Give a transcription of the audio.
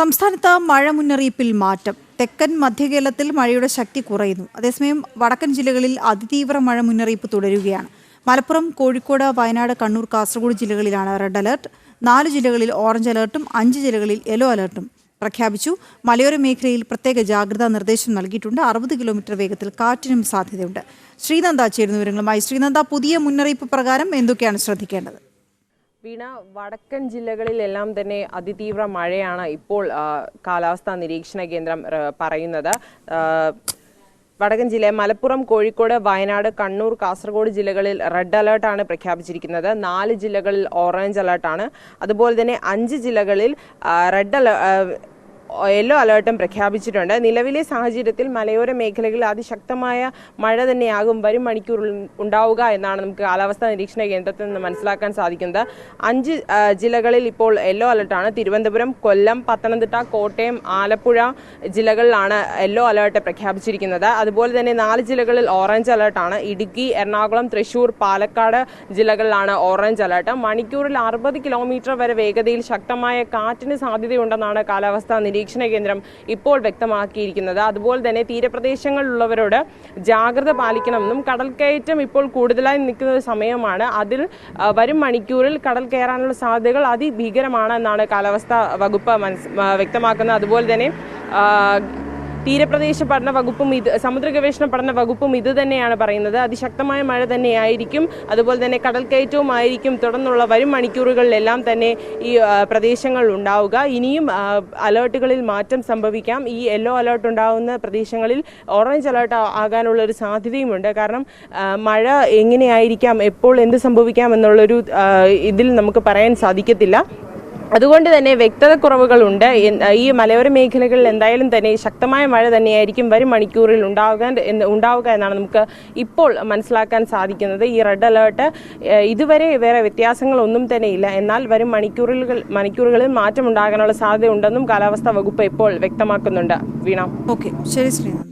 സംസ്ഥാനത്ത് മഴ മുന്നറിയിപ്പിൽ മാറ്റം. തെക്കൻ മധ്യകേരളത്തിൽ മഴയുടെ ശക്തി കുറയുന്നു. അതേസമയം വടക്കൻ ജില്ലകളിൽ അതിതീവ്ര മഴ മുന്നറിയിപ്പ് തുടരുകയാണ്. മലപ്പുറം കോഴിക്കോട് വയനാട് കണ്ണൂർ കാസർഗോഡ് ജില്ലകളിലാണ് റെഡ് അലർട്ട്. നാല് ജില്ലകളിൽ ഓറഞ്ച് അലർട്ടും അഞ്ച് ജില്ലകളിൽ യെല്ലോ അലർട്ടും പ്രഖ്യാപിച്ചു. മലയോര മേഖലയിൽ പ്രത്യേക ജാഗ്രതാ നിർദ്ദേശം നൽകിയിട്ടുണ്ട്. അറുപത് കിലോമീറ്റർ വേഗത്തിൽ കാറ്റിനും സാധ്യതയുണ്ട്. ശ്രീനന്ദ ചേരുന്ന വിവരങ്ങളുമായി. ശ്രീനന്ദ പുതിയ മുന്നറിയിപ്പ് പ്രകാരം എന്തൊക്കെയാണ് ശ്രദ്ധിക്കേണ്ടത്? വീണ വടക്കൻ ജില്ലകളിലെല്ലാം തന്നെ അതിതീവ്ര മഴയാണ് ഇപ്പോൾ കാലാവസ്ഥാ നിരീക്ഷണ കേന്ദ്രം പറയുന്നത്. വടക്കൻ ജില്ല മലപ്പുറം കോഴിക്കോട് വയനാട് കണ്ണൂർ കാസർഗോഡ് ജില്ലകളിൽ റെഡ് അലേർട്ടാണ് പ്രഖ്യാപിച്ചിരിക്കുന്നത്. നാല് ജില്ലകളിൽ ഓറഞ്ച് അലേർട്ടാണ് അതുപോലെ തന്നെ അഞ്ച് ജില്ലകളിൽ റെഡ് അലേ യെല്ലോ അലേർട്ടും പ്രഖ്യാപിച്ചിട്ടുണ്ട്. നിലവിലെ സാഹചര്യത്തിൽ മലയോര മേഖലകളിൽ അതിശക്തമായ മഴ തന്നെയാകും വരും മണിക്കൂറിൽ ഉണ്ടാവുക എന്നാണ് നമുക്ക് കാലാവസ്ഥാ നിരീക്ഷണ കേന്ദ്രത്തിൽ നിന്ന് മനസ്സിലാക്കാൻ സാധിക്കുന്നത്. അഞ്ച് ജില്ലകളിൽ ഇപ്പോൾ യെല്ലോ അലർട്ടാണ്. തിരുവനന്തപുരം കൊല്ലം പത്തനംതിട്ട കോട്ടയം ആലപ്പുഴ ജില്ലകളിലാണ് യെല്ലോ അലേർട്ട് പ്രഖ്യാപിച്ചിരിക്കുന്നത്. അതുപോലെ തന്നെ നാല് ജില്ലകളിൽ ഓറഞ്ച് അലേർട്ടാണ്. ഇടുക്കി എറണാകുളം തൃശൂർ പാലക്കാട് ജില്ലകളിലാണ് ഓറഞ്ച് അലേർട്ട്. മണിക്കൂറിൽ അറുപത് കിലോമീറ്റർ വരെ വേഗതയിൽ ശക്തമായ കാറ്റിന് സാധ്യതയുണ്ടെന്നാണ് കാലാവസ്ഥാ നിരീക്ഷണ കേന്ദ്രം ഇപ്പോൾ വ്യക്തമാക്കിയിരിക്കുന്നത്. അതുപോലെ തന്നെ തീരപ്രദേശങ്ങളിലുള്ളവരോട് ജാഗ്രത പാലിക്കണമെന്നും കടൽ കയറ്റം ഇപ്പോൾ കൂടുതലായി നിൽക്കുന്ന ഒരു സമയമാണ്. അതിൽ വരും മണിക്കൂറിൽ കടൽ കയറാനുള്ള സാധ്യതകൾ അതിഭീകരമാണ് എന്നാണ് കാലാവസ്ഥാ വകുപ്പ് വ്യക്തമാക്കുന്നത്. അതുപോലെ തന്നെ തീരപ്രദേശ പഠന വകുപ്പും ഇത് സമുദ്ര ഗവേഷണ പഠന വകുപ്പും ഇത് തന്നെയാണ് പറയുന്നത്. അതിശക്തമായ മഴ തന്നെയായിരിക്കും. അതുപോലെ തന്നെ കടൽ കയറ്റവും ആയിരിക്കും. തുടർന്നുള്ള വരും മണിക്കൂറുകളിലെല്ലാം തന്നെ ഈ പ്രദേശങ്ങൾ ഉണ്ടാവുക. ഇനിയും അലേർട്ടുകളിൽ മാറ്റം സംഭവിക്കാം. ഈ യെല്ലോ അലേർട്ട് ഉണ്ടാകുന്ന പ്രദേശങ്ങളിൽ ഓറഞ്ച് അലേർട്ട് ആകാനുള്ള ഒരു സാധ്യതയുമുണ്ട്. കാരണം മഴ എങ്ങനെയായിരിക്കാം എപ്പോൾ എന്ത് സംഭവിക്കാം എന്നുള്ളൊരു ഇതിൽ നമുക്ക് പറയാൻ സാധിക്കത്തില്ല. അതുകൊണ്ട് തന്നെ വ്യക്തത കുറവുകളുണ്ട് ഈ മലയോര മേഖലകളിൽ എന്തായാലും തന്നെ ശക്തമായ മഴ തന്നെയായിരിക്കും വരും മണിക്കൂറിൽ എന്ന് ഉണ്ടാവുക എന്നാണ് നമുക്ക് ഇപ്പോൾ മനസ്സിലാക്കാൻ സാധിക്കുന്നത്. ഈ റെഡ് അലേർട്ട് ഇതുവരെ വേറെ വ്യത്യാസങ്ങളൊന്നും തന്നെ ഇല്ല. എന്നാൽ വരും മണിക്കൂറുകൾ മണിക്കൂറുകളിൽ മാറ്റം ഉണ്ടാകാനുള്ള സാധ്യത ഉണ്ടെന്നും കാലാവസ്ഥാ വകുപ്പ് ഇപ്പോൾ വ്യക്തമാക്കുന്നുണ്ട്. വീണ. ഓക്കെ. ശരി ശ്രീനന്ദ